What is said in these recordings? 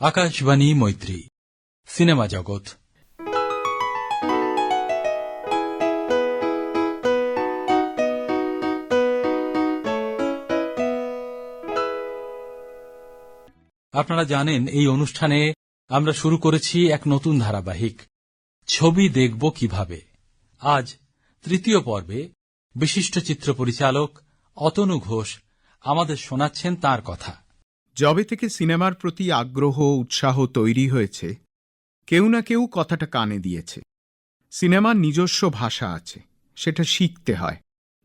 আকাশবাণী মৈত্রী, সিনেমা জগৎ। আপনারা জানেন, এই অনুষ্ঠানে আমরা শুরু করেছি এক নতুন ধারাবাহিক। ছবি দেখব কীভাবে? আজ তৃতীয় পর্বে বিশিষ্ট চিত্র পরিচালক অতনু ঘোষ আমাদের শোনাচ্ছেন তার কথা। যবে থেকে সিনেমার প্রতি আগ্রহ, উৎসাহ তৈরি হয়েছে, কেউ না কেউ কথাটা কানে দিয়েছে। সিনেমার নিজস্ব ভাষা আছে, সেটা শিখতে হয়,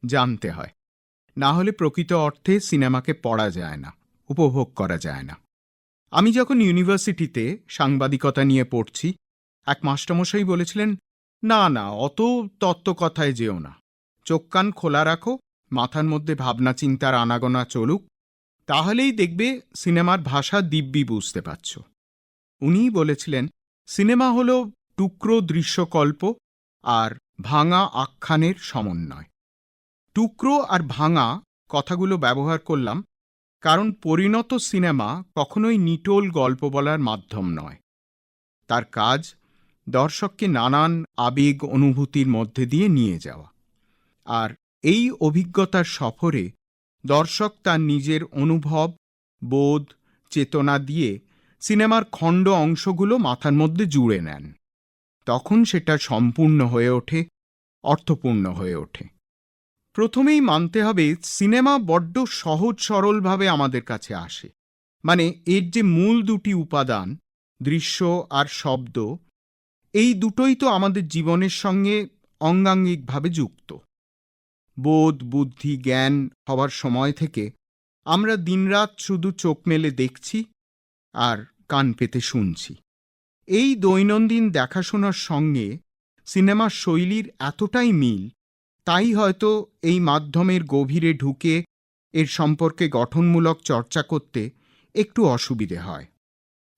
জানতে হয়। না হলে প্রকৃত অর্থে সিনেমাকে পড়া যায় না, উপভোগ করা যায় না। আমি যখন ইউনিভার্সিটিতে সাংবাদিকতা নিয়ে পড়ছি, এক মাস্টারমশাই বলেছিলেন, না না, অত তত্ত্বকথায় যেও না। চোখ কান খোলা রাখো, মাথার মধ্যে ভাবনা চিন্তার আনাগোনা চলুক তাহলেই দেখবে সিনেমার ভাষা দিব্যি বুঝতে পারছ। উনিই বলেছিলেন, সিনেমা হল টুকরো দৃশ্যকল্প আর ভাঙা আখ্যানের সমন্বয়। টুকরো আর ভাঙা কথাগুলো ব্যবহার করলাম কারণ পরিণত সিনেমা কখনোই নিটোল গল্প বলার মাধ্যম নয়। তার কাজ দর্শককে নানান আবেগ অনুভূতির মধ্যে দিয়ে নিয়ে যাওয়া। আর এই অভিজ্ঞতার সফরে দর্শক তার নিজের অনুভব, বোধ, চেতনা দিয়ে সিনেমার খণ্ড অংশগুলো মাথার মধ্যে জুড়ে নেন। তখন সেটা সম্পূর্ণ হয়ে ওঠে, অর্থপূর্ণ হয়ে ওঠে। প্রথমেই মানতে হবে, সিনেমা বড্ড সহজ সরলভাবে আমাদের কাছে আসে। মানে এর যে মূল দুটি উপাদান, দৃশ্য আর শব্দ, এই দুটোই তো আমাদের জীবনের সঙ্গে অঙ্গাঙ্গিকভাবে যুক্ত। বোধ, বুদ্ধি, জ্ঞান হওয়ার সময় থেকে আমরা দিনরাত শুধু চোখ মেলে দেখছি আর কান পেতে শুনছি। এই দৈনন্দিন দেখাশোনার সঙ্গে সিনেমার শৈলীর এতটাই মিল, তাই হয়তো এই মাধ্যমের গভীরে ঢুকে এর সম্পর্কে গঠনমূলক চর্চা করতে একটু অসুবিধে হয়।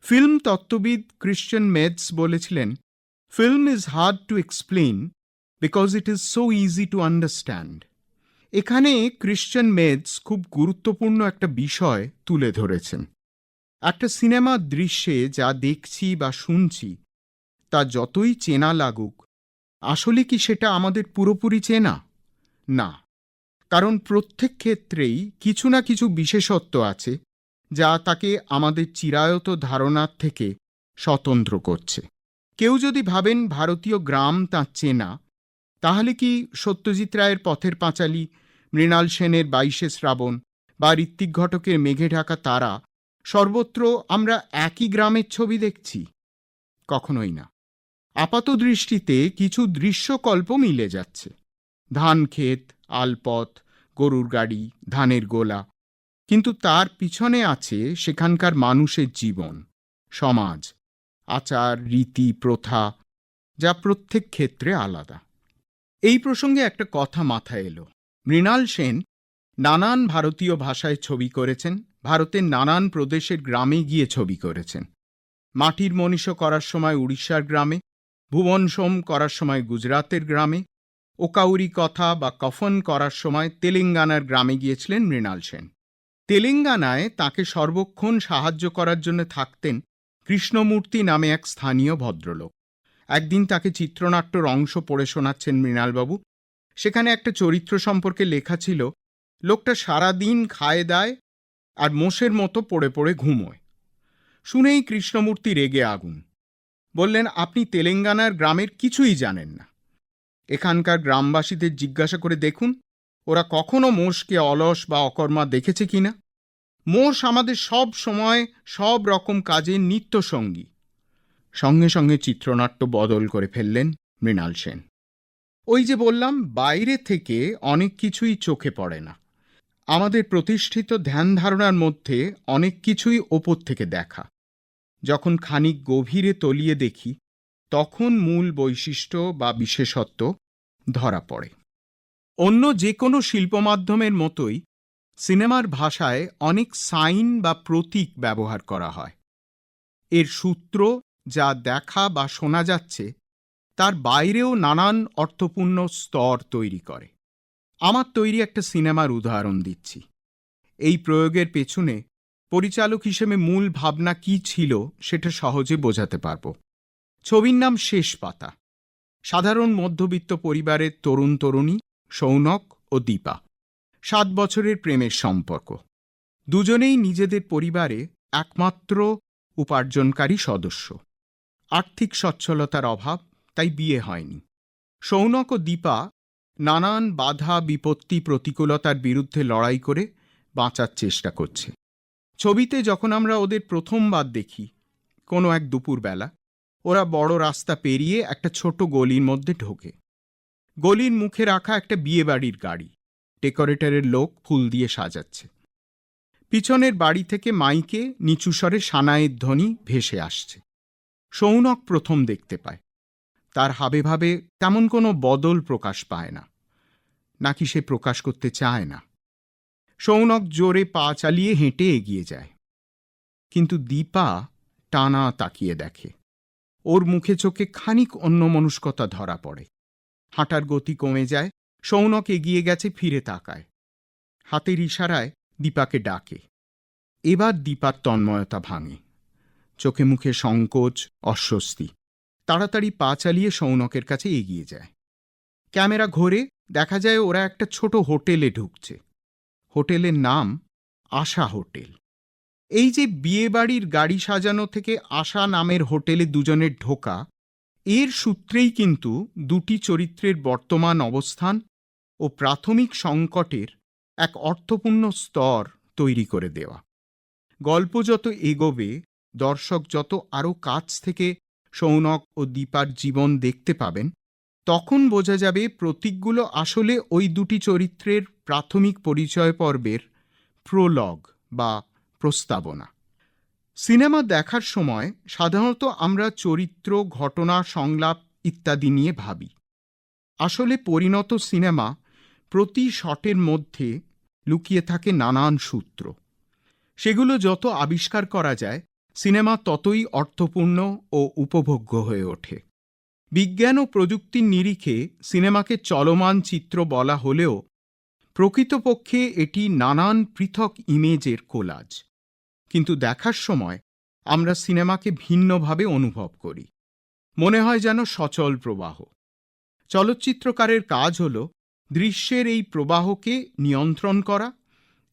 ফিল্ম তত্ত্ববিদ ক্রিশ্চিয়ান মেডস বলেছিলেন, film is hard to explain because it is so easy to understand এখানে ক্রিশ্চান মেডস খুব গুরুত্বপূর্ণ একটা বিষয় তুলে ধরেছেন। একটা সিনেমার দৃশ্যে যা দেখছি বা শুনছি, তা যতই চেনা লাগুক, আসলে কি সেটা আমাদের পুরোপুরি চেনা? না। কারণ প্রত্যেক ক্ষেত্রেই কিছু না কিছু বিশেষত্ব আছে, যা তাকে আমাদের চিরায়ত ধারণার থেকে স্বতন্ত্র করছে। কেউ যদি ভাবেন ভারতীয় গ্রাম তাঁর চেনা তাহলে কি সত্যজিৎ রায়ের পথের পাঁচালী, মৃণাল সেনের বাইশে শ্রাবণ বা ঋত্বিক ঘটকের মেঘে ঢাকা তারা, সর্বত্র আমরা একই গ্রামের ছবি দেখছি? কখনোই না। আপাত দৃষ্টিতে কিছু দৃশ্যকল্প মিলে যাচ্ছে। ধান ক্ষেত, আলপথ, গরুর গাড়ি, ধানের গোলা। কিন্তু তার পিছনে আছে সেখানকার মানুষের জীবন, সমাজ, আচার, রীতি, প্রথা, যা প্রত্যেক ক্ষেত্রে আলাদা। এই প্রসঙ্গে একটা কথা মাথায় এলো। মৃণাল সেন নানান ভারতীয় ভাষায় ছবি করেছেন, ভারতের নানান প্রদেশের গ্রামে গিয়ে ছবি করেছেন। মাটির মনীষ করার সময় উড়িষ্যার গ্রামে, ভুবন সোম করার সময় গুজরাতের গ্রামে, ওকাউরি কথা বা কফন করার সময় তেলেঙ্গানার গ্রামে গিয়েছিলেন মৃণাল সেন। তেলেঙ্গানায় তাকে সর্বক্ষণ সাহায্য করার জন্য থাকতেন কৃষ্ণমূর্তি নামে এক স্থানীয় ভদ্রলোক। একদিন তাকে চিত্রনাট্যর অংশ পড়ে শোনাচ্ছেন মৃণালবাবু। সেখানে একটা চরিত্র সম্পর্কে লেখা ছিল, লোকটা সারাদিন খায় দায় আর মোষের মতো পড়ে পড়ে ঘুমোয়। শুনেই কৃষ্ণমূর্তি রেগে আগুন। বললেন, আপনি তেলেঙ্গানার গ্রামের কিছুই জানেন না। এখানকার গ্রামবাসীদের জিজ্ঞাসা করে দেখুন, ওরা কখনো মোষকে অলস বা অকর্মা দেখেছে কিনা? মোষ আমাদের সব সময় সব রকম কাজে নিত্যসঙ্গী। সঙ্গে সঙ্গে চিত্রনাট্য বদল করে ফেললেন মৃণাল সেন। ওই যে বললাম, বাইরে থেকে অনেক কিছুই চোখে পড়ে না। আমাদের প্রতিষ্ঠিত ধ্যান ধারণার মধ্যে অনেক কিছুই ওপর থেকে দেখা। যখন খানিক গভীরে তলিয়ে দেখি, তখন মূল বৈশিষ্ট্য বা বিশেষত্ব ধরা পড়ে। অন্য যে কোনো শিল্পমাধ্যমের মতোই সিনেমার ভাষায় অনেক সাইন বা প্রতীক ব্যবহার করা হয়। এর সূত্র যা দেখা বা শোনা যাচ্ছে, তার বাইরেও নানান অর্থপূর্ণ স্তর তৈরি করে। আমার তৈরি একটা সিনেমার উদাহরণ দিচ্ছি। এই প্রয়োগের পেছনে পরিচালক হিসেবে মূল ভাবনা কি ছিল সেটা সহজে বোঝাতে পারব। ছবির নাম শেষ পাতা। সাধারণ মধ্যবিত্ত পরিবারের তরুণ তরুণী সৌনক ও দীপা। সাত বছরের প্রেমের সম্পর্ক। দুজনেই নিজেদের পরিবারে একমাত্র উপার্জনকারী সদস্য। আর্থিক সচ্ছলতার অভাব, তাই বিয়ে হয়নি। সৌনক ও দীপা নানান বাধা, বিপত্তি, প্রতিকূলতার বিরুদ্ধে লড়াই করে বাঁচার চেষ্টা করছে। ছবিতে যখন আমরা ওদের প্রথমবার দেখি, কোনো এক দুপুরবেলা, ওরা বড় রাস্তা পেরিয়ে একটা ছোট গলির মধ্যে ঢোকে। গলির মুখে রাখা একটা বিয়েবাড়ির গাড়ি, ডেকোরেটরের লোক ফুল দিয়ে সাজাচ্ছে। পিছনের বাড়ি থেকে মাইকে নিচু স্বরে সানায়ের ধ্বনি ভেসে আসছে। সৌনক প্রথম দেখতে পায়। তার হাবে ভাবে তেমন কোনো বদল প্রকাশ পায় না, নাকি সে প্রকাশ করতে চায় না। সৌনক জোরে পা চালিয়ে হেঁটে এগিয়ে যায়, কিন্তু দীপা টানা তাকিয়ে দেখে। ওর মুখে চোখে খানিক অন্যমনস্কতা ধরা পড়ে। হাঁটার গতি কমে যায়, সৌনক এগিয়ে গেছে ফিরে তাকায়। হাতের ইশারায় দীপাকে ডাকে। এবার দীপার তন্ময়তা ভাঙে। চোখে মুখে সংকোচ, অস্বস্তি। তাড়াতাড়ি পা চালিয়ে সৌনকের কাছে এগিয়ে যায়। ক্যামেরা ঘোরে, দেখা যায় ওরা একটা ছোট হোটেলে ঢুকছে। হোটেলের নাম আশা হোটেল। এই যে বিয়েবাড়ির গাড়ি সাজানো থেকে আশা নামের হোটেলে দুজনের ঢোকা, এর সূত্রেই কিন্তু দুটি চরিত্রের বর্তমান অবস্থান ও প্রাথমিক সংকটের এক অর্থপূর্ণ স্তর তৈরি করে দেওয়া। গল্প যত এগোবে দর্শক যত আরও কাছ থেকে সৌনক ও দীপার জীবন দেখতে পাবেন, তখন বোঝা যাবে প্রতীকগুলো আসলে ওই দুটি চরিত্রের প্রাথমিক পরিচয় পর্বের প্রলগ বা প্রস্তাবনা। সিনেমা দেখার সময় সাধারণত আমরা চরিত্র, ঘটনা, সংলাপ ইত্যাদি নিয়ে ভাবি। আসলে পরিণত সিনেমা প্রতি শটের মধ্যে লুকিয়ে থাকে নানান সূত্র। সেগুলো যত আবিষ্কার করা যায় সিনেমা ততই অর্থপূর্ণ ও উপভোগ্য হয়ে ওঠে। বিজ্ঞান ও প্রযুক্তির নিরিখে সিনেমাকে চলমান চিত্র বলা হলেও প্রকৃতপক্ষে এটি নানান পৃথক ইমেজের কোলাজ। কিন্তু দেখার সময় আমরা সিনেমাকে ভিন্নভাবে অনুভব করি। মনে হয় যেন সচল প্রবাহ। চলচ্চিত্রকারের কাজ হল দৃশ্যের এই প্রবাহকে নিয়ন্ত্রণ করা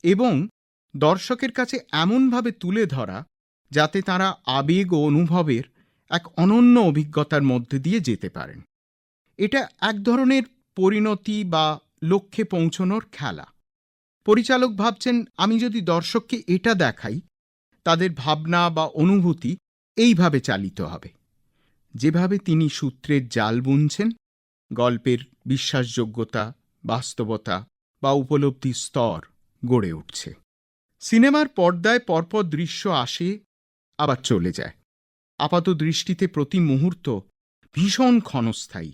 এবং দর্শকের কাছে এমনভাবে তুলে ধরা যাতে তারা আবেগ ও অনুভবের এক অনন্য অভিজ্ঞতার মধ্যে দিয়ে যেতে পারেন। এটা এক ধরনের পরিণতি বা লক্ষ্যে পৌঁছনোর খেলা। পরিচালক ভাবছেন, আমি যদি দর্শককে এটা দেখাই, তাদের ভাবনা বা অনুভূতি এইভাবে চালিত হবে। যেভাবে তিনি সূত্রের জাল বুনছেন, গল্পের বিশ্বাসযোগ্যতা, বাস্তবতা বা উপলব্ধি স্তর গড়ে উঠছে। সিনেমার পর্দায় পরপর দৃশ্য আসে আবার চলে যায়। আপাত দৃষ্টিতে প্রতি মুহূর্ত ভীষণ ক্ষণস্থায়ী।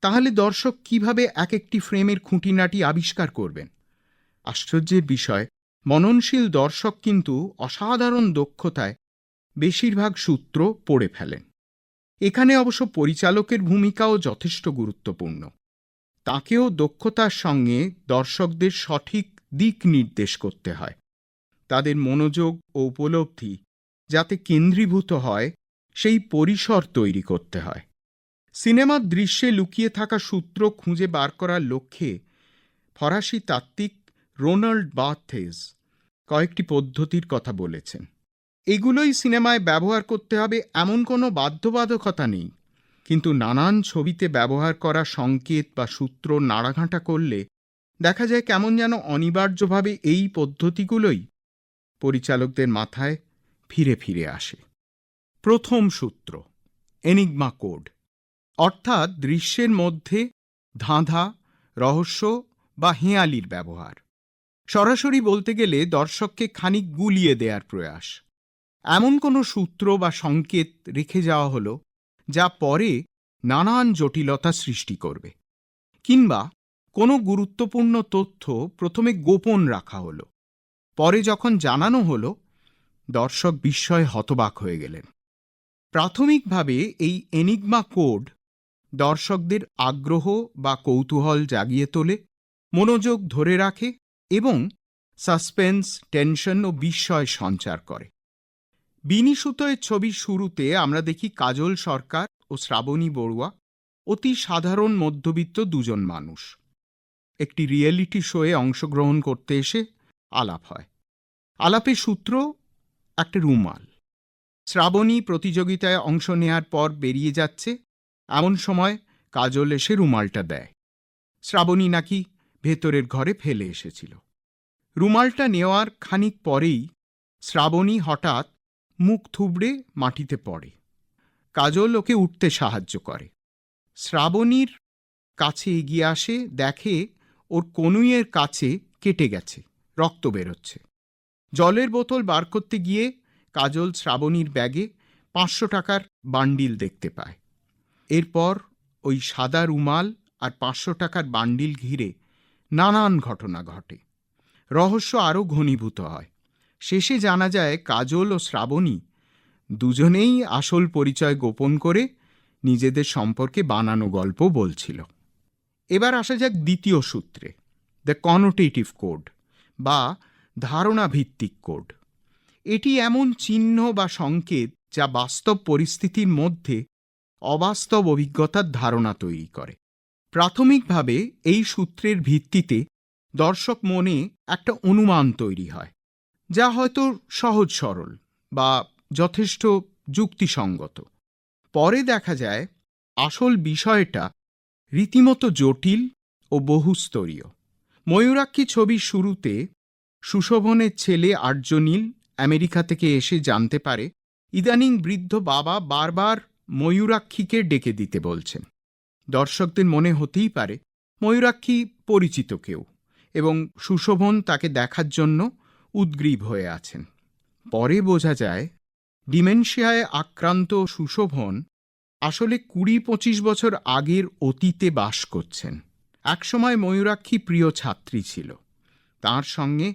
তাহলে দর্শক কীভাবে এক একটি ফ্রেমের খুঁটিনাটি আবিষ্কার করবেন? আশ্চর্যের বিষয়, মননশীল দর্শক কিন্তু অসাধারণ দক্ষতায় বেশিরভাগ সূত্র পড়ে ফেলেন। এখানে অবশ্য পরিচালকের ভূমিকাও যথেষ্ট গুরুত্বপূর্ণ। তাকেও দক্ষতার সঙ্গে দর্শকদের সঠিক দিক নির্দেশ করতে হয়। তাদের মনোযোগ ও উপলব্ধি যাতে কেন্দ্রীভূত হয়, সেই পরিসর তৈরি করতে হয়। সিনেমার দৃশ্যে লুকিয়ে থাকা সূত্র খুঁজে বার করার লক্ষ্যে ফরাসি তাত্ত্বিক রোনাল্ড বাথেজ কয়েকটি পদ্ধতির কথা বলেছেন। এগুলোই সিনেমায় ব্যবহার করতে হবে এমন কোনো বাধ্যবাধকতা নেই, কিন্তু নানান ছবিতে ব্যবহার করা সংকেত বা সূত্র নাড়াঘাঁটা করলে দেখা যায় কেমন যেন অনিবার্যভাবে এই পদ্ধতিগুলোই পরিচালকদের মাথায় ফিরে ফিরে আসে। প্রথম সূত্র, এনিগমা কোড, অর্থাৎ দৃশ্যের মধ্যে ধাঁধা, রহস্য বা হেঁয়ালির ব্যবহার। সরাসরি বলতে গেলে দর্শককে খানিক গুলিয়ে দেওয়ার প্রয়াস। এমন কোনো সূত্র বা সংকেত রেখে যাওয়া হলো, যা পরে নানান জটিলতা সৃষ্টি করবে, কিংবা কোনো গুরুত্বপূর্ণ তথ্য প্রথমে গোপন রাখা হলো, পরে যখন জানানো হলো দর্শক বিস্ময়ে হতবাক হয়ে গেলেন। প্রাথমিকভাবে এই এনিগমা কোড দর্শকদের আগ্রহ বা কৌতূহল জাগিয়ে তোলে, মনোযোগ ধরে রাখে এবং সাসপেন্স, টেনশন ও বিস্ময় সঞ্চার করে। বিনি সুতোয়ের ছবির শুরুতে আমরা দেখি কাজল সরকার ও শ্রাবণী বড়ুয়া, অতি সাধারণ মধ্যবিত্ত দুজন মানুষ। একটি রিয়েলিটি শোয়ে অংশগ্রহণ করতে এসে আলাপ হয়। আলাপের সূত্র একটা রুমাল। শ্রাবণী প্রতিযোগিতায় অংশ নেয়ার পর বেরিয়ে যাচ্ছে। এমন সময় কাজল এসে রুমালটা দেয়। শ্রাবণী নাকি ভেতরের ঘরে ফেলে এসেছিল। রুমালটা নেওয়ার খানিক পরেই শ্রাবণী হঠাৎ মুখ থুবড়ে মাটিতে পড়ে। কাজল ওকে উঠতে সাহায্য করে। শ্রাবণীর কাছে এগিয়ে আসে, দেখে ওর কনুইয়ের কাছে কেটে গেছে, রক্ত বেরোচ্ছে। জলের বোতল বার করতে গিয়ে কাজল শ্রাবণীর ব্যাগে পাঁচশো টাকার বান্ডিল দেখতে পায়। এরপর ওই সাদা রুমাল আর পাঁচশো টাকার বান্ডিল ঘিরে নানান ঘটনা ঘটে। রহস্য আরও ঘনীভূত হয়। শেষে জানা যায়, কাজল ও শ্রাবণী দুজনেই আসল পরিচয় গোপন করে নিজেদের সম্পর্কে বানানো গল্প বলছিল। এবার আসা যাক দ্বিতীয় সূত্রে দ্য কনোটেটিভ কোড বা ধারণা ভিত্তিক কোড। এটি এমন চিহ্ন বা সংকেত যা বাস্তব পরিস্থিতির মধ্যে অবাস্তব অভিজ্ঞতার ধারণা তৈরি করে। প্রাথমিকভাবে এই সূত্রের ভিত্তিতে দর্শক মনে একটা অনুমান তৈরি হয়, যা হয়তো সহজ সরল বা যথেষ্ট যুক্তিসঙ্গত। পরে দেখা যায়, আসল বিষয়টা রীতিমতো জটিল ও বহুস্তরীয়। ময়ূরাক্ষী ছবির শুরুতে সুশোভনের ছেলে আর্যনীল আমেরিকা থেকে এসে জানতে পারে, ইদানিং বৃদ্ধ বাবা বারবার ময়ূরাক্ষীকে ডেকে দিতে বলছেন। দর্শকদের মনে হতেই পারে, ময়ূরাক্ষী পরিচিত কেউ এবং সুশোভন তাকে দেখার জন্য উদ্গ্রীব হয়ে আছেন। পরে বোঝা যায়, ডিমেনশিয়ায় আক্রান্ত সুশোভন আসলে কুড়ি পঁচিশ বছর আগের অতীতে বাস করছেন। একসময় ময়ূরাক্ষী প্রিয় ছাত্রী ছিল। তার সঙ্গে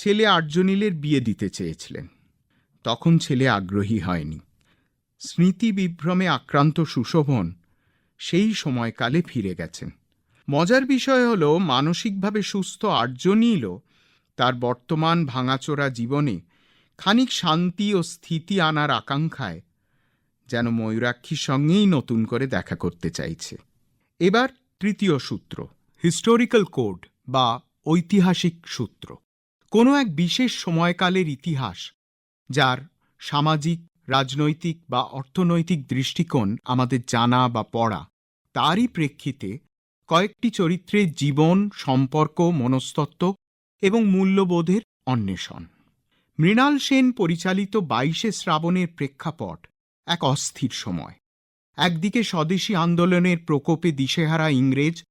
ছেলে আর্যনীলের বিয়ে দিতে চেয়েছিলেন। তখন ছেলে আগ্রহী হয়নি। স্মৃতি বিভ্রমে আক্রান্ত সুশোভন সেই সময়কালে ফিরে গেছেন। মজার বিষয় হল, মানসিকভাবে সুস্থ আর্যনীলও তার বর্তমান ভাঙাচোরা জীবনে খানিক শান্তি ও স্থিতি আনার আকাঙ্ক্ষায় যেন ময়ূরাক্ষীর সঙ্গেই নতুন করে দেখা করতে চাইছে। এবার তৃতীয় সূত্র হিস্টোরিক্যাল কোড বা ঐতিহাসিক সূত্র। কোনো এক বিশেষ সময়কালের ইতিহাস, যার সামাজিক, রাজনৈতিক বা অর্থনৈতিক দৃষ্টিকোণ আমাদের জানা বা পড়া, তারই প্রেক্ষিতে কয়েকটি চরিত্রের জীবন, সম্পর্ক, মনস্তত্ত্ব এবং মূল্যবোধের অন্বেষণ। মৃণাল সেন পরিচালিত বাইশে শ্রাবণের প্রেক্ষাপট এক অস্থির সময়। একদিকে স্বদেশী আন্দোলনের প্রকোপে দিশেহারা ইংরেজ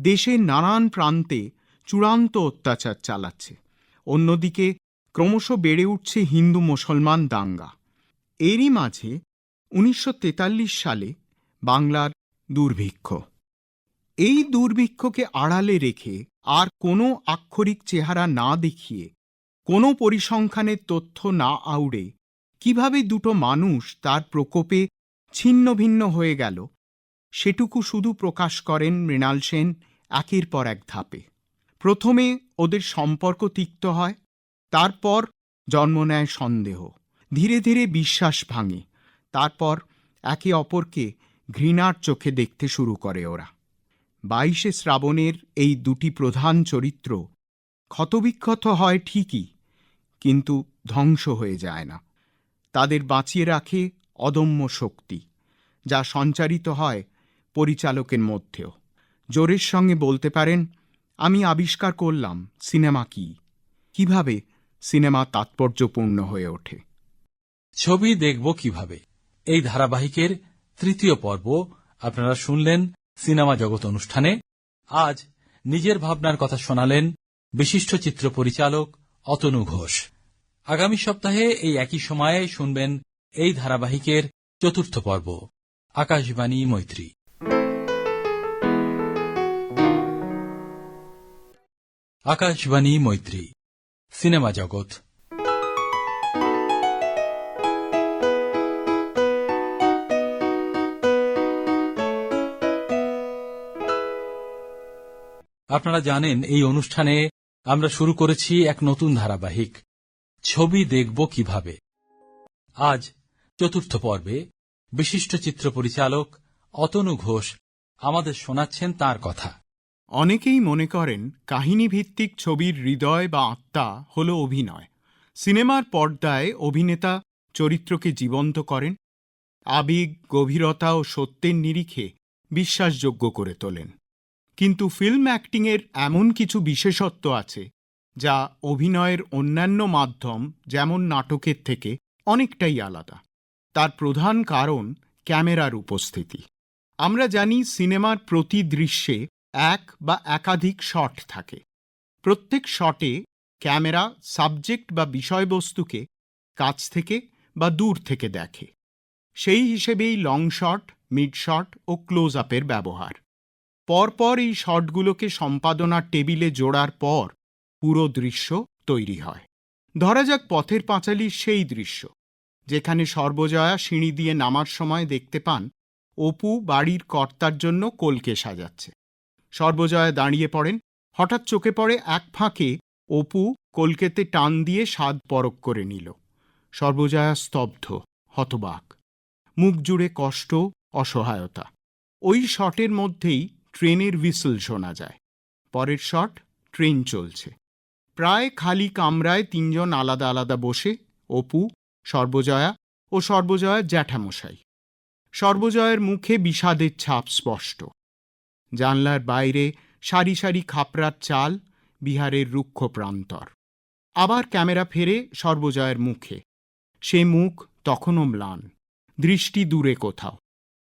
দেশের নানান প্রান্তে চূড়ান্ত অত্যাচার চালাচ্ছে। অন্যদিকে ক্রমশ বেড়ে উঠছে হিন্দু মুসলমান দাঙ্গা। এরই মাঝে উনিশশো তেতাল্লিশ সালে বাংলার দুর্ভিক্ষ। এই দুর্ভিক্ষকে আড়ালে রেখে আর কোনো আক্ষরিক চেহারা না দেখিয়ে, কোনো পরিসংখ্যানের তথ্য না আউড়ে কীভাবে দুটো মানুষ তার প্রকোপে ছিন্ন ভিন্ন হয়ে গেল, সেটুকু শুধু প্রকাশ করেন মৃণাল সেন একের পর এক ধাপে। প্রথমে ওদের সম্পর্ক তিক্ত হয়, তারপর জন্ম নেয় সন্দেহ, ধীরে ধীরে বিশ্বাস ভাঙে, তারপর একে অপরকে ঘৃণার চোখে দেখতে শুরু করে ওরা। বাইশে শ্রাবণের এই দুটি প্রধান চরিত্র ক্ষতবিক্ষত হয় ঠিকই, কিন্তু ধ্বংস হয়ে যায় না। তাদের বাঁচিয়ে রাখে অদম্য শক্তি, যা সঞ্চারিত হয় পরিচালকের মধ্যেও। জোরের সঙ্গে বলতে পারেন আমি আবিষ্কার করলাম সিনেমা কি। কীভাবে সিনেমা তাৎপর্যপূর্ণ হয়ে ওঠে। ছবি দেখব কীভাবে। এই ধারাবাহিকের তৃতীয় পর্ব আপনারা শুনলেন সিনেমা জগৎ অনুষ্ঠানে। আজ নিজের ভাবনার কথা শোনালেন বিশিষ্ট চিত্র পরিচালক অতনু ঘোষ। আগামী সপ্তাহে এই একই সময়ে শুনবেন এই ধারাবাহিকের চতুর্থ পর্ব, আকাশবাণী মৈত্রী। আকাশবাণী মৈত্রী, সিনেমা জগৎ। আপনারা জানেন, এই অনুষ্ঠানে আমরা শুরু করেছি এক নতুন ধারাবাহিক, ছবি দেখব কীভাবে। আজ চতুর্থ পর্বে বিশিষ্ট চিত্র পরিচালক অতনু ঘোষ আমাদের শোনাচ্ছেন তার কথা। অনেকেই মনে করেন কাহিনীভিত্তিক ছবির হৃদয় বা আত্মা হল অভিনয়। সিনেমার পর্দায় অভিনেতা চরিত্রকে জীবন্ত করেন, আবেগ, গভীরতা ও সত্যের নিরিখে বিশ্বাসযোগ্য করে তোলেন। কিন্তু ফিল্ম অ্যাক্টিংয়ের এমন কিছু বিশেষত্ব আছে, যা অভিনয়ের অন্যান্য মাধ্যম, যেমন নাটকের থেকে, অনেকটাই আলাদা। তার প্রধান কারণ ক্যামেরার উপস্থিতি। আমরা জানি সিনেমার প্রতি দৃশ্যে এক বা একাধিক শট থাকে। প্রত্যেক শটে ক্যামেরা সাবজেক্ট বা বিষয়বস্তুকে কাছ থেকে বা দূর থেকে দেখে। সেই হিসেবেই লং শট, মিড শট ও ক্লোজ আপের ব্যবহার। পরপর এই শটগুলোকে সম্পাদনার টেবিলে জোড়ার পর পুরো দৃশ্য তৈরি হয়। ধরা যাক পথের পাঁচালীর সেই দৃশ্য, যেখানে সর্বজয়া সিঁড়ি দিয়ে নামার সময় দেখতে পান অপু বাড়ির কর্তার জন্য কলকে সাজাচ্ছে। সর্বজয়া দাঁড়িয়ে পড়েন। হঠাৎ চোখে পড়ে এক ফাঁকে অপু কলকেতে টান দিয়ে স্বাদ পরক করে নিল। সর্বজয়া স্তব্ধ, হতবাক। মুখ জুড়ে কষ্ট, অসহায়তা। ওই শটের মধ্যেই ট্রেনের হুইসল শোনা যায়। পরের শট, ট্রেন চলছে। প্রায় খালি কামরায় তিনজন আলাদা আলাদা বসে, অপু, সর্বজয়া ও সর্বজয়ার জ্যাঠামশাই। সর্বজয়ের মুখে বিষাদের ছাপ স্পষ্ট। জানলার বাইরে সারি সারি খাপড়ার চাল, বিহারের রুক্ষ প্রান্তর। আবার ক্যামেরা ফেরে সর্বজয়ের মুখে। সে মুখ তখনও ম্লান, দৃষ্টি দূরে কোথাও।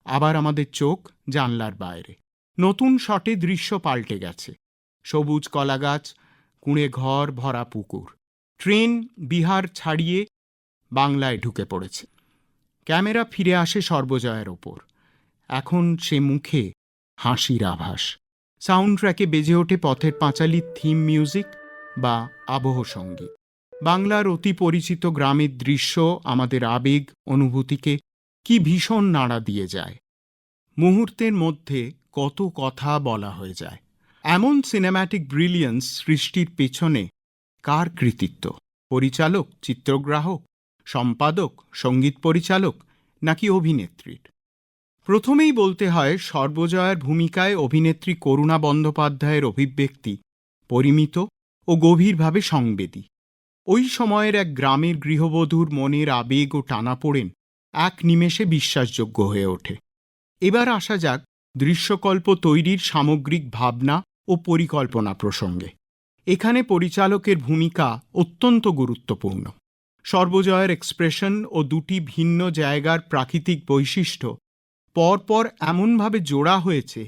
আবার আমাদের চোখ জানলার বাইরে। নতুন শটে দৃশ্য পাল্টে গেছে। সবুজ কলাগাছ, কুঁড়ে ঘর ভরা পুকুর। ট্রেন বিহার ছাড়িয়ে বাংলায় ঢুকে পড়েছে। ক্যামেরা ফিরে আসে সর্বজয়ের ওপর। এখন সে মুখে হাসির আভাস। সাউন্ড ট্র্যাকে বেজে ওঠে পথের পাঁচালির থিম মিউজিক বা আবহ সংগীত। বাংলার অতি পরিচিত গ্রামের দৃশ্য, আমাদের আবেগ, অনুভূতিকে কি ভীষণ নাড়া দিয়ে যায়। মুহূর্তের মধ্যে কত কথা বলা হয়ে যায়। এমন সিনেম্যাটিক ব্রিলিয়েন্স সৃষ্টির পেছনে কার কৃতিত্ব? পরিচালক, চিত্রগ্রাহক, সম্পাদক, সংগীত পরিচালক নাকি অভিনেত্রীর? প্রথমেই বলতে হয় সর্বজয়ার ভূমিকায় অভিনেত্রী করুণা বন্দ্যোপাধ্যায়ের অভিব্যক্তি, পরিমিত ও গভীরভাবে সংবেদী। ওই সময়ের এক গ্রামের গৃহবধূর মনের আবেগ ও টানাপোড়েন এক নিমেষে বিশ্বাসযোগ্য হয়ে ওঠে। এবার আসা যাক দৃশ্যকল্প তৈরির সামগ্রিক ভাবনা ও পরিকল্পনা প্রসঙ্গে। এখানে পরিচালকের ভূমিকা অত্যন্ত গুরুত্বপূর্ণ। সর্বজয়ের এক্সপ্রেশন ও দুটি ভিন্ন জায়গার প্রাকৃতিক বৈশিষ্ট্য পরপর এমনভাবে জোড়া হয়েছে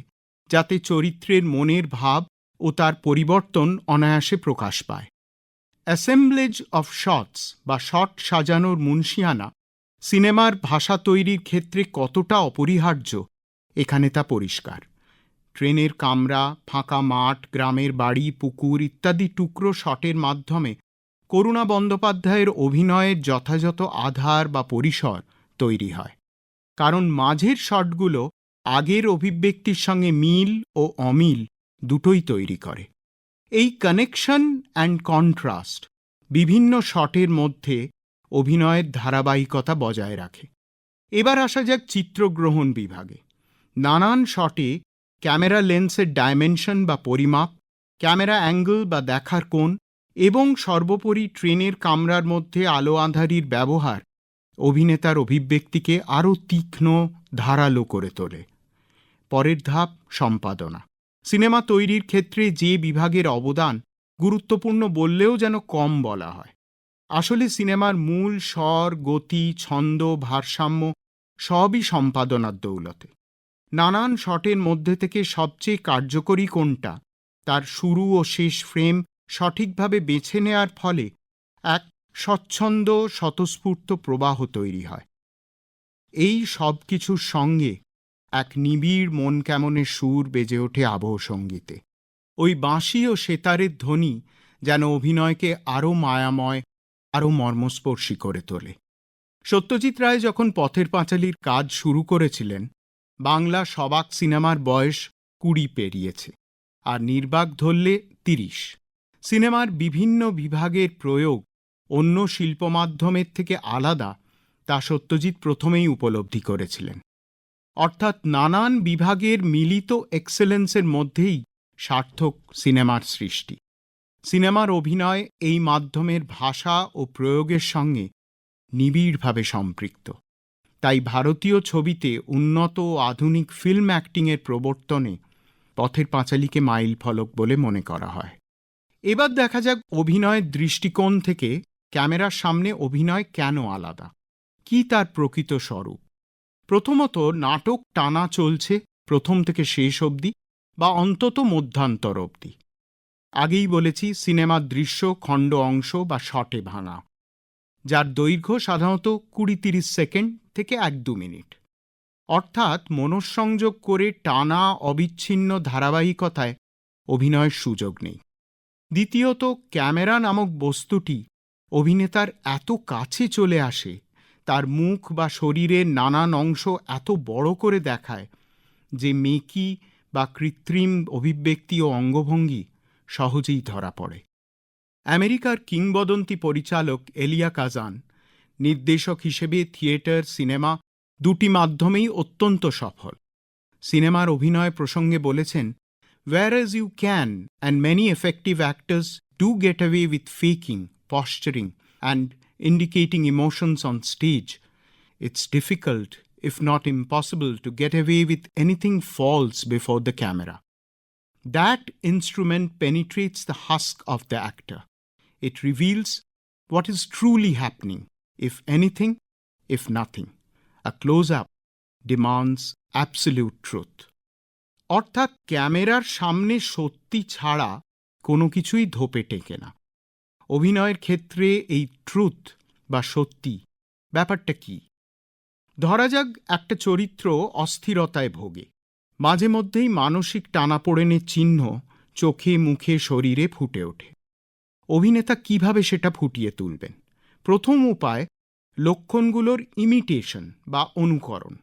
যাতে চরিত্রের মনের ভাব ও তার পরিবর্তন অনায়াসে প্রকাশ পায়। অ্যাসেম্বলেজ অফ শটস বা শট সাজানোর মুন্সিয়ানা সিনেমার ভাষা তৈরির ক্ষেত্রে কতটা অপরিহার্য, এখানে তা পরিষ্কার। ট্রেনের কামরা, ফাঁকা মাঠ, গ্রামের বাড়ি, পুকুর ইত্যাদি টুকরো শটের মাধ্যমে করুণা বন্দ্যোপাধ্যায়ের অভিনয়ের যথাযথ আধার বা পরিসর তৈরি হয়। কারণ মাঝের শটগুলো আগের অভিব্যক্তির সঙ্গে মিল ও অমিল দুটোই তৈরি করে। এই কানেকশন অ্যান্ড কন্ট্রাস্ট বিভিন্ন শটের মধ্যে অভিনয়ের ধারাবাহিকতা বজায় রাখে। এবার আসা যাক চিত্রগ্রহণ বিভাগে। নানান শটে ক্যামেরা লেন্সের ডায়মেনশন বা পরিমাপ, ক্যামেরা অ্যাঙ্গেল বা দেখার কোণ এবং সর্বোপরি ট্রেনের কামরার মধ্যে আলো আঁধারির ব্যবহার অভিনেতার অভিব্যক্তিকে আরও তীক্ষ্ণ, ধারালো করে তোলে। পরের ধাপ, সম্পাদনা। সিনেমা তৈরির ক্ষেত্রে যে বিভাগের অবদান গুরুত্বপূর্ণ বললেও যেন কম বলা হয়। আসলে সিনেমার মূল স্বর, গতি, ছন্দ, ভারসাম্য সবই সম্পাদনার দৌলতে। নানান শটের মধ্যে থেকে সবচেয়ে কার্যকরী কোনটা, তার শুরু ও শেষ ফ্রেম সঠিকভাবে বেছে নেয়ার ফলে এক স্বচ্ছন্দ স্বতঃস্ফূর্ত প্রবাহ তৈরি হয়। এই সব কিছুর সঙ্গে এক নিবিড় মন কেমনের সুর বেজে ওঠে আবহ সঙ্গীতে। ওই বাঁশি ও সেতারের ধ্বনি যেন অভিনয়কে আরও মায়াময়, আরও মর্মস্পর্শী করে তোলে। সত্যজিৎ রায় যখন পথের পাঁচালীর কাজ শুরু করেছিলেন, বাংলা সবাক সিনেমার বয়স কুড়ি পেরিয়েছে আর নির্বাক ধরলে তিরিশ। সিনেমার বিভিন্ন বিভাগের প্রয়োগ অন্য শিল্প মাধ্যমের থেকে আলাদা তা সত্যজিৎ প্রথমেই উপলব্ধি করেছিলেন। অর্থাৎ নানান বিভাগের মিলিত এক্সেলেন্সের মধ্যেই সার্থক সিনেমার সৃষ্টি। সিনেমার অভিনয় এই মাধ্যমের ভাষা ও প্রয়োগের সঙ্গে নিবিড়ভাবে সম্পৃক্ত। তাই ভারতীয় ছবিতে উন্নত ও আধুনিক ফিল্ম অ্যাক্টিংয়ের প্রবর্তনে পথের পাঁচালীকে মাইল ফলক বলে মনে করা হয়। এবার দেখা যাক অভিনয়ের দৃষ্টিকোণ থেকে ক্যামেরার সামনে অভিনয় কেন আলাদা? কি তার প্রকৃত স্বরূপ? প্রথমত নাটক টানা চলছে, প্রথম থেকে শেষ অবধি বা অন্তত মধ্যান্তর অবধি। আগেই বলেছি, সিনেমার দৃশ্য, খণ্ড অংশ বা শটে ভাঙা, যার দৈর্ঘ্য সাধারণত কুড়ি তিরিশ সেকেন্ড থেকে এক দু মিনিট। অর্থাৎ মনঃসংযোগ করে টানা অবিচ্ছিন্ন ধারাবাহিকতায় অভিনয়ের সুযোগ নেই। দ্বিতীয়ত, ক্যামেরা নামক বস্তুটি অভিনেতার এত কাছে চলে আসে, তার মুখ বা শরীরের নানান অংশ এত বড় করে দেখায় যে মেকি বা কৃত্রিম অভিব্যক্তি ও অঙ্গভঙ্গি সহজেই ধরা পড়ে। আমেরিকার কিংবদন্তি পরিচালক এলিয়া কাজান, নির্দেশক হিসেবে থিয়েটার, সিনেমা দুটি মাধ্যমেই অত্যন্ত সফল। সিনেমার অভিনয় প্রসঙ্গে বলেছেন whereas you can and many effective actors do get away with Faking posturing and indicating emotions on stage it's difficult if not impossible, to get away with anything false before the camera. That instrument penetrates the husk of the actor. It reveals what is truly happening, if anything, if nothing. A close up demands absolute truth. অর্থাৎ ক্যামেরার সামনে সত্যি ছাড়া কোনো কিছুই ধোপে টেকে না অভিনয়ের ক্ষেত্রে এই ট্রুথ বা সত্যি, ব্যাপারটা কি? ধরা যাক একটা চরিত্র অস্থিরতায় ভোগে। মাঝে মধ্যেই মানসিক টানাপোড়েনের চিহ্ন চোখে, মুখে, শরীরে ফুটে ওঠে। অভিনেতা কীভাবে সেটা ফুটিয়ে তুলবেন? প্রথম উপায়, লক্ষণগুলোর ইমিটেশন বা অনুকরণ।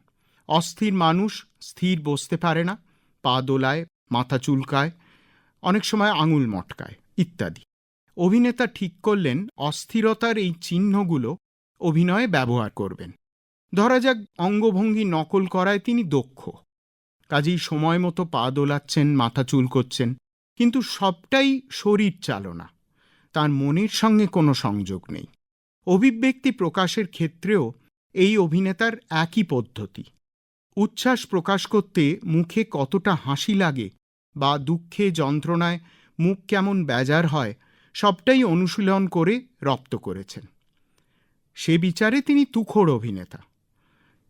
অস্থির মানুষ স্থির বসতে পারে না, পা দোলায়, মাথা চুলকায়, অনেক সময় আঙুল মটকায়, ইত্যাদি। অভিনেতা ঠিক করলেন অস্থিরতার এই চিহ্নগুলো অভিনয়ে ব্যবহার করবেন। ধরা যাক অঙ্গভঙ্গি নকল করায় তিনি দক্ষ। কাজেই সময় মতো পা দোলাচ্ছেন, মাথা চুল করছেন, কিন্তু সবটাই শরীর চালনা। তার মনের সঙ্গে কোনো সংযোগ নেই। অভিব্যক্তি প্রকাশের ক্ষেত্রেও এই অভিনেতার একই পদ্ধতি। উচ্ছ্বাস প্রকাশ করতে মুখে কতটা হাসি লাগে বা দুঃখে যন্ত্রণায় মুখ কেমন বেজার হয় সবটাই অনুশীলন করে রপ্ত করেছেন। সে বিচারে তিনি তুখোড় অভিনেতা।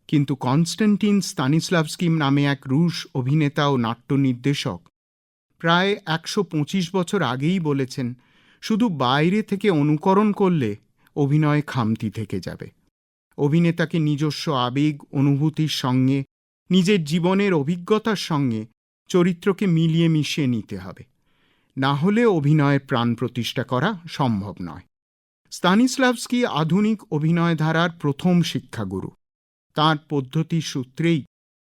কিন্তু কনস্ট্যান্টিন স্তানিস্লাভস্কি নামে এক রুশ অভিনেতা ও নাট্য নির্দেশক প্রায় একশো পঁচিশ বছর আগেই বলেছেন, শুধু বাইরে থেকে অনুকরণ করলে অভিনয় খামতি থেকে যাবে। অভিনেতাকে নিজস্ব আবেগ, অনুভূতির সঙ্গে, নিজের জীবনের অভিজ্ঞতার সঙ্গে চরিত্রকে মিলিয়ে মিশিয়ে নিতে হবে। না হলে অভিনয়ের প্রাণ প্রতিষ্ঠা করা সম্ভব নয়। স্তানিস্লাভস্কি আধুনিক অভিনয় ধারার প্রথম শিক্ষাগুরু। তাঁর পদ্ধতি সূত্রেই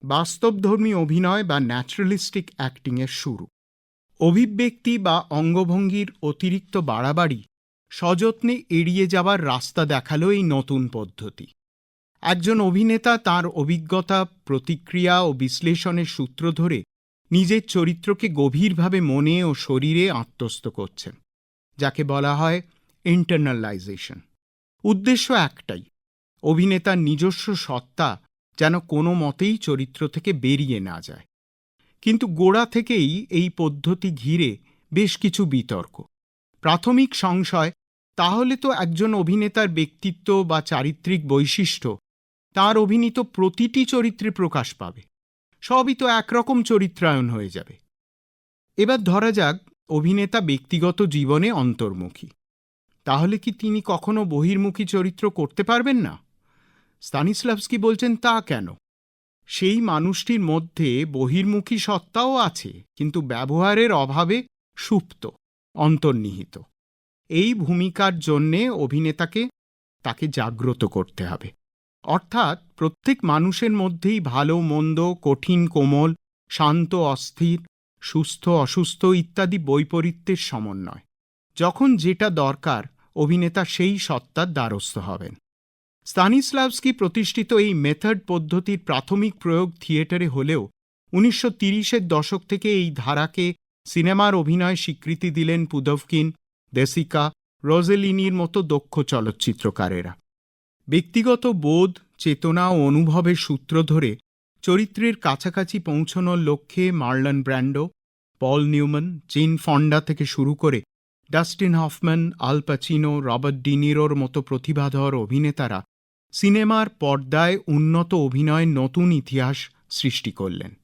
বাস্তবধর্মী অভিনয় বা ন্যাচারালিস্টিক অ্যাক্টিংয়ের শুরু। অভিব্যক্তি বা অঙ্গভঙ্গির অতিরিক্ত বাড়াবাড়ি সযত্নে এড়িয়ে যাবার রাস্তা দেখাল এই নতুন পদ্ধতি। একজন অভিনেতা তার অভিজ্ঞতা, প্রতিক্রিয়া ও বিশ্লেষণের সূত্র ধরে নিজের চরিত্রকে গভীরভাবে মনে ও শরীরে আত্মস্থ করছেন, যাকে বলা হয় ইন্টারনালাইজেশন উদ্দেশ্য একটাই, অভিনেতার নিজস্ব সত্তা যেন কোনো মতেই চরিত্র থেকে বেরিয়ে না যায়। কিন্তু গোড়া থেকেই এই পদ্ধতি ঘিরে বেশ কিছু বিতর্ক। প্রাথমিক সংশয়, তাহলে তো একজন অভিনেতার ব্যক্তিত্ব বা চারিত্রিক বৈশিষ্ট্য, তার অভিনীত প্রতিটি চরিত্রে প্রকাশ পাবে। সবই তো একরকম চরিত্রায়ন হয়ে যাবে। এবার ধরা যাক, অভিনেতা ব্যক্তিগত জীবনে অন্তর্মুখী। তাহলে কি তিনি কখনো বহির্মুখী চরিত্র করতে পারবেন না? স্তানিস্লাভস্কি বলছেন, তা কেন? সেই মানুষটির মধ্যে বহির্মুখী সত্তাও আছে, কিন্তু ব্যবহারের অভাবে সুপ্ত, অন্তর্নিহিত। এই ভূমিকার জন্যে অভিনেতাকে তাকে জাগ্রত করতে হবে। অর্থাৎ প্রত্যেক মানুষের মধ্যেই ভালো, মন্দ, কঠিন, কোমল, শান্ত, অস্থির, সুস্থ, অসুস্থ ইত্যাদি বৈপরীত্যের সমন্বয়। যখন যেটা দরকার, অভিনেতা সেই সত্তার দ্বারস্থ হবেন। স্তানিস্লাভস্কি প্রতিষ্ঠিত এই মেথড পদ্ধতির প্রাথমিক প্রয়োগ থিয়েটারে হলেও উনিশশো তিরিশের দশক থেকে এই ধারাকে সিনেমার অভিনয় স্বীকৃতি দিলেন পুদভকিন দেসিকা রোজেলিনির মতো দক্ষ চলচ্চিত্রকারেরা। ব্যক্তিগত বোধ, চেতনা ও অনুভবের সূত্র ধরে চরিত্রের কাছাকাছি পৌঁছনোর লক্ষ্যে মার্লন ব্র্যান্ডো, পল নিউম্যান, জিন ফন্ডা থেকে শুরু করে Dustin Hoffman, Al Pacino, Robert ডিনিরোর মতো প্রতিভাধর অভিনেতারা সিনেমার পর্দায় উন্নত অভিনয়ের নতুন ইতিহাস সৃষ্টি করলেন।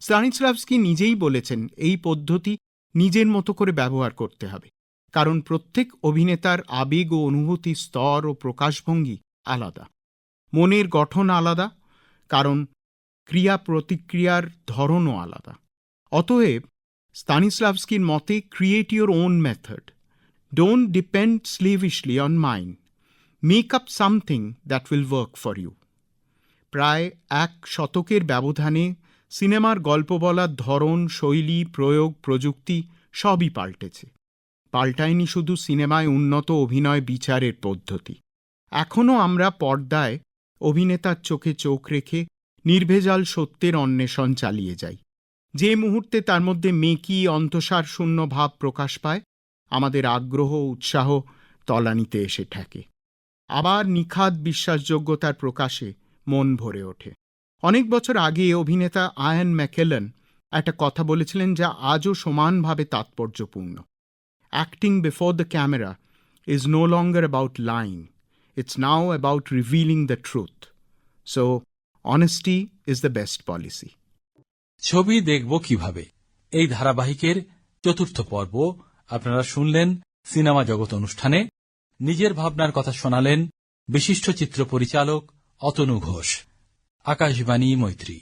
স্টানিস্লাভস্কি নিজেই বলেছেন, এই পদ্ধতি নিজের মতো করে ব্যবহার করতে হবে। কারণ প্রত্যেক অভিনেতার আবেগ ও অনুভূতি স্তর ও প্রকাশভঙ্গি আলাদা। মনের গঠন আলাদা, কারণ ক্রিয়া প্রতিক্রিয়ার ধরনও আলাদা। অতএব স্তানিস্লাভস্কির মতে create your own method don't depend slavishly on mind make up something that will work for you প্রায় এক শতকের ব্যবধানে সিনেমার গল্প বলার ধরন, শৈলী, প্রয়োগ, প্রযুক্তি সবই পাল্টেছে। পাল্টায়নি শুধু সিনেমায় উন্নত অভিনয় বিচারের পদ্ধতি। এখনও আমরা পর্দায় অভিনেতার চোখে চোখ রেখে নির্ভেজাল সত্যের অন্বেষণ চালিয়ে যাই। যে মুহূর্তে তার মধ্যে মেকি অন্তসার শূন্য ভাব প্রকাশ পায়, আমাদের আগ্রহ উৎসাহ তলানিতে এসে ঠেকে। আবার নিখাদ বিশ্বাসযোগ্যতার প্রকাশে মন ভরে ওঠে। অনেক বছর আগে অভিনেতা আয়ান ম্যাকেলন একটা কথা বলেছিলেন যা আজও সমানভাবে তাৎপর্যপূর্ণ। Acting before the camera is no longer about lying it's now about revealing the truth. So, honesty is the best policy ছবি দেখব কীভাবে? এই ধারাবাহিকের চতুর্থ পর্ব আপনারা শুনলেন সিনেমা জগৎ অনুষ্ঠানে। নিজের ভাবনার কথা শোনালেন বিশিষ্ট চিত্র পরিচালক অতনু ঘোষ। আকাশবাণী মৈত্রী।